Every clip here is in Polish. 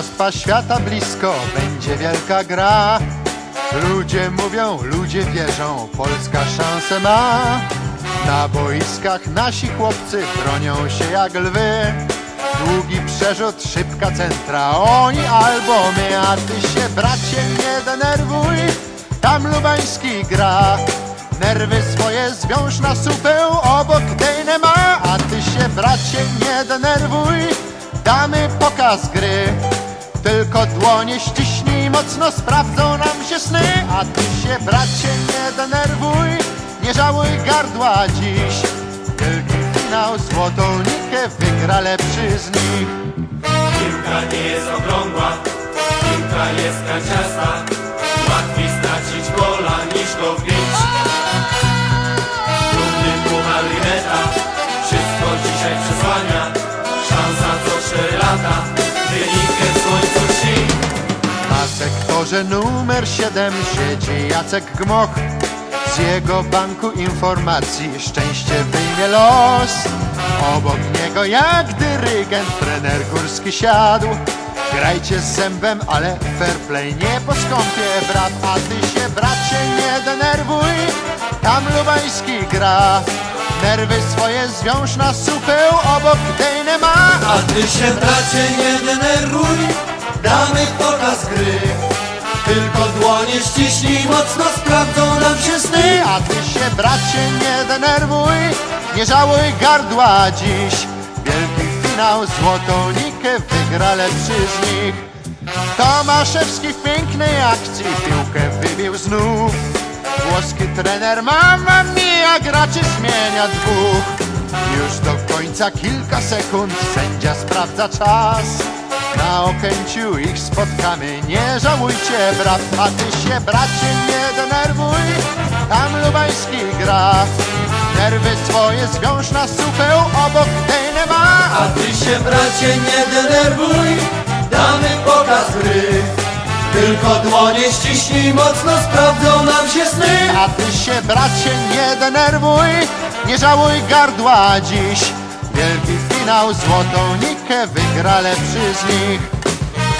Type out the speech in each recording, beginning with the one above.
Mistrzostwa świata blisko, będzie wielka gra. Ludzie mówią, ludzie wierzą, Polska szansę ma. Na boiskach nasi chłopcy bronią się jak lwy. Długi przerzut, szybka centra, oni albo my, a ty się bracie nie denerwuj, tam Lubański gra. Nerwy swoje zwiąż na supę, obok dejne ma, a ty się bracie nie denerwuj, damy pokaz gry. Tylko dłonie ściśnij mocno, sprawdzą nam się sny, a ty się bracie nie denerwuj, nie żałuj gardła dziś. Wielki finał, złotą nikę wygra lepszy z nich. Piłka nie jest okrągła, piłka jest kanciasta Łatwiej stracić gola niż go wbić sektorze numer 7 siedzi Jacek Gmoch. Z jego banku informacji szczęście wyjmie los. Obok niego jak dyrygent trener górski siadł. Grajcie z zębem, ale fair play nie poskąpie brat, a ty się bracie nie denerwuj, tam Lubański gra. Nerwy swoje zwiąż na supeł, obok dejne ma, A ty się bracie nie denerwuj, damy pokaz gry Tylko dłonie ściśnij mocno, sprawdzą nam się sny A ty się bracie nie denerwuj, nie żałuj gardła dziś. Wielki finał, złotą nikę wygra lepszy z nich. Tomaszewski w pięknej akcji piłkę wybił znów. Włoski trener mama mia graczy zmienia dwóch. Już do końca kilka sekund sędzia sprawdza czas. Na Okęciu ich spotkamy, nie żałujcie brat, a ty się bracie nie denerwuj, tam Lubański gra. Nerwy swoje zwiąż na supeł, obok dejne ma, A ty się bracie nie denerwuj, damy pokaz gry. Tylko dłonie ściśnij mocno, sprawdzą nam się sny. A ty się bracie nie denerwuj, nie żałuj gardła dziś. Finał, złotą nikę wygra lepszy z nich.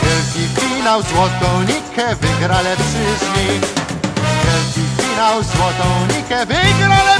Wielki finał, złotą nikę wygra lepszy z nich. Wielki finał, złotą nikę wygra lepszy z nich.